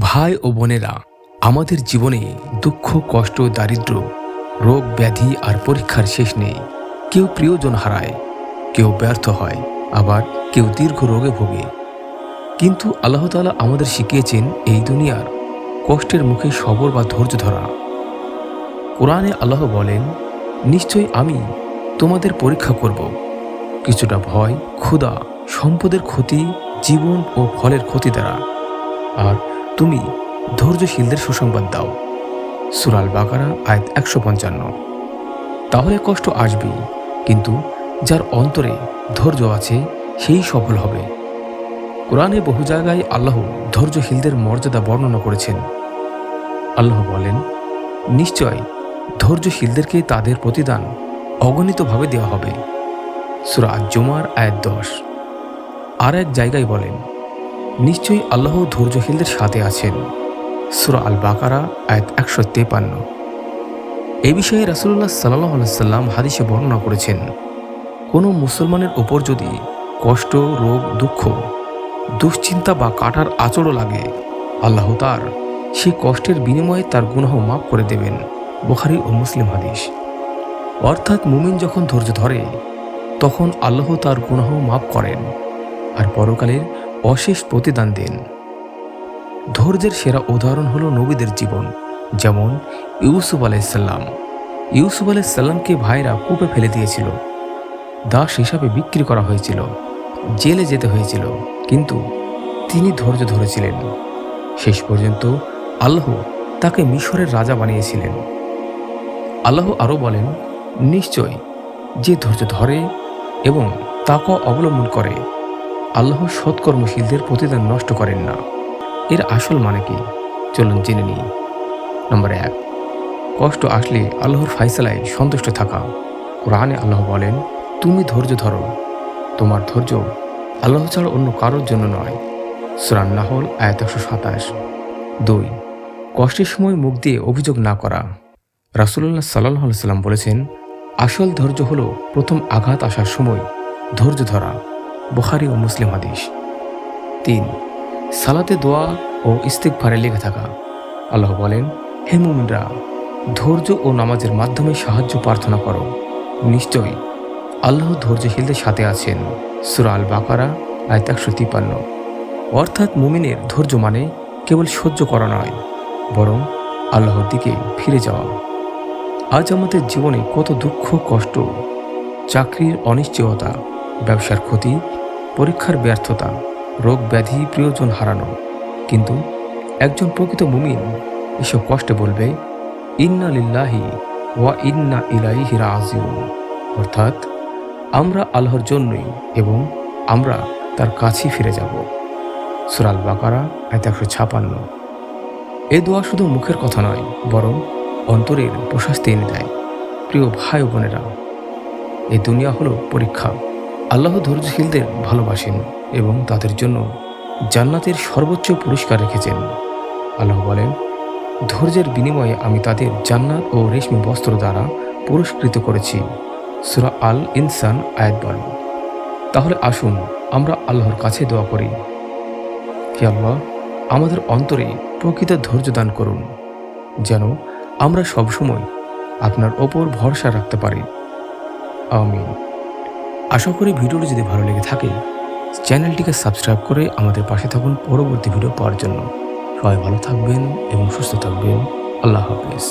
ভাই ও বোনেরা, আমাদের জীবনে দুঃখ, কষ্ট দারিদ্র রোগ, ব্যাধি আর পরীক্ষার শেষ নেই। কেউ প্রিয়জন হারায়, কেউ ব্যর্থ হয়, আবার কেউ দীর্ঘ রোগে ভোগে। কিন্তু আল্লাহ তাআলা আমাদের শিখিয়েছেন এই দুনিয়ার কষ্টের মুখে সবর বা ধৈর্য ধরা। কোরআনে আল্লাহ বলেন, নিশ্চয়ই আমি তোমাদের পরীক্ষা করব। কিছুটা ভয়, ক্ষুধা, সম্পদের ক্ষতি, জীবন ও ফলের ক্ষতি দ্বারা। আর তুমি ধৈর্যশীলদের সুসংবাদ দাও। সুরাল বাকারা আয়াত একশো পঞ্চান্ন। তাহলে কষ্ট আসবেই, কিন্তু যার অন্তরে ধৈর্য আছে, সেই সফল হবে। কোরআনে বহু জায়গায় আল্লাহ ধৈর্যশীলদের মর্যাদা বর্ণনা করেছেন। আল্লাহ বলেন, নিশ্চয় ধৈর্যশীলদেরকে তাদের প্রতিদান অগণিতভাবে দেওয়া হবে। সুরা জুমার আয়াত দশ। আর এক জায়গায় বলেন নিশ্চয়ই আল্লাহ ধৈর্যশীলদের সাথে আছেন। সুরা আল বাকারা আয়াত একশো তেপান্ন। এ বিষয়ে রাসুল্লাহ সাল্লাহ সাল্লাম হাদিসে বর্ণনা করেছেন, কোনো মুসলমানের ওপর যদি কষ্ট, রোগ, দুঃখ, দুশ্চিন্তা বা কাটার আচরও লাগে, আল্লাহ তার সে কষ্টের বিনিময়ে তার গুনাহ মাফ করে দেবেন, বুখারি ও মুসলিম হাদিস। অর্থাৎ মুমিন যখন ধৈর্য ধরে, তখন আল্লাহ তার গুনাহ মাফ করেন। আর পরকালের অশেষ প্রতিদান দেন। ধৈর্যের সেরা উদাহরণ হলো নবীদের জীবন, যেমন ইউসুফ আলাইসাল্লাম ইউসুফ আলাইসাল্লামকে ভাইরা কূপে ফেলে দিয়েছিল। দাস হিসাবে বিক্রি করা হয়েছিল, জেলে যেতে হয়েছিল, কিন্তু তিনি ধৈর্য ধরেছিলেন। শেষ পর্যন্ত আল্লাহ তাকে মিশরের রাজা বানিয়েছিলেন। আল্লাহ আরও বলেন, নিশ্চয়, যে ধৈর্য ধরে এবং তাকে অবলম্বন করে আল্লাহ সৎকর্মশীলদের প্রতিদান নষ্ট করেন না। এর আসল মানে কি? চলুন জেনে নিই। নম্বর এক, কষ্ট আসলে আল্লাহর ফাইসলায় সন্তুষ্ট থাকা। কোরআনে আল্লাহ বলেন, তুমি ধৈর্য ধরো। তোমার ধৈর্য আল্লাহ ছাড়া অন্য কারোর জন্য নয়। সুরান নাহল, আয়াত একশো সাতাশ। দুই, কষ্টের সময় মুখ দিয়ে অভিযোগ না করা। রাসুল্লাহ সাল্লাহ সাল্লাম বলেছেন, আসল ধৈর্য হলো প্রথম আঘাত আসার সময় ধৈর্য ধরা। বুখারি ও মুসলিম হাদিস। তিন, সালাতে দোয়া ও ইস্তিকভারে লেগে থাকা। আল্লাহ বলেন, হে মুমিনরা, ধৈর্য ও নামাজের মাধ্যমে সাহায্য প্রার্থনা করো। নিশ্চয়ই আল্লাহ ধৈর্যশীলদের সাথে আছেন। সুরা আল বাকারা আয়ত একশো তিপান্ন অর্থাৎ মুমিনের ধৈর্য মানে কেবল সহ্য করা নয়, বরং আল্লাহর দিকে ফিরে যাওয়া। আজ আমাদের জীবনে কত দুঃখ, কষ্ট, চাকরির অনিশ্চয়তা ব্যবসার ক্ষতি, পরীক্ষার ব্যর্থতা, রোগ ব্যাধি প্রিয়জন হারানো। কিন্তু একজন প্রকৃত মুমিন এসব কষ্টে বলবে, ইন্না লিল্লাহি ওয়া ইন্না ইলাইহি রাজিউন। অর্থাৎ আমরা আল্লাহর জন্যই এবং আমরা তার কাছেই ফিরে যাব। সুরাল বাকারা আয়ত একশো ছাপান্ন। এ দোয়া শুধু মুখের কথা নয়, বরং অন্তরের প্রশস্তি এনে দেয়। প্রিয় ভাই বোনেরা এই দুনিয়া হলো পরীক্ষা। আল্লাহ ধৈর্যশীলদের ভালোবাসেন এবং তাদের জন্য জান্নাতের সর্বোচ্চ পুরস্কার রেখেছেন। আল্লাহ বলেন, ধৈর্যের বিনিময়ে আমি তাদের জান্নাত ও রেশমি বস্ত্র দ্বারা পুরস্কৃত করেছি। সুরা আল ইনসান আয়াত তাহলে আসুন, আমরা আল্লাহর কাছে দোয়া করি। হে আল্লাহ, আমাদের অন্তরে প্রকৃত ধৈর্য দান করুন, যেন আমরা সবসময় আপনার ওপর ভরসা রাখতে পারি। আমিন। আশা করি ভিডিওটি যদি ভালো লেগে থাকে, চ্যানেলটিকে সাবস্ক্রাইব করে আমাদের পাশে থাকুন পরবর্তী ভিডিও পাওয়ার জন্য। সবাই ভালো থাকবেন এবং সুস্থ থাকবেন। আল্লাহ হাফিজ।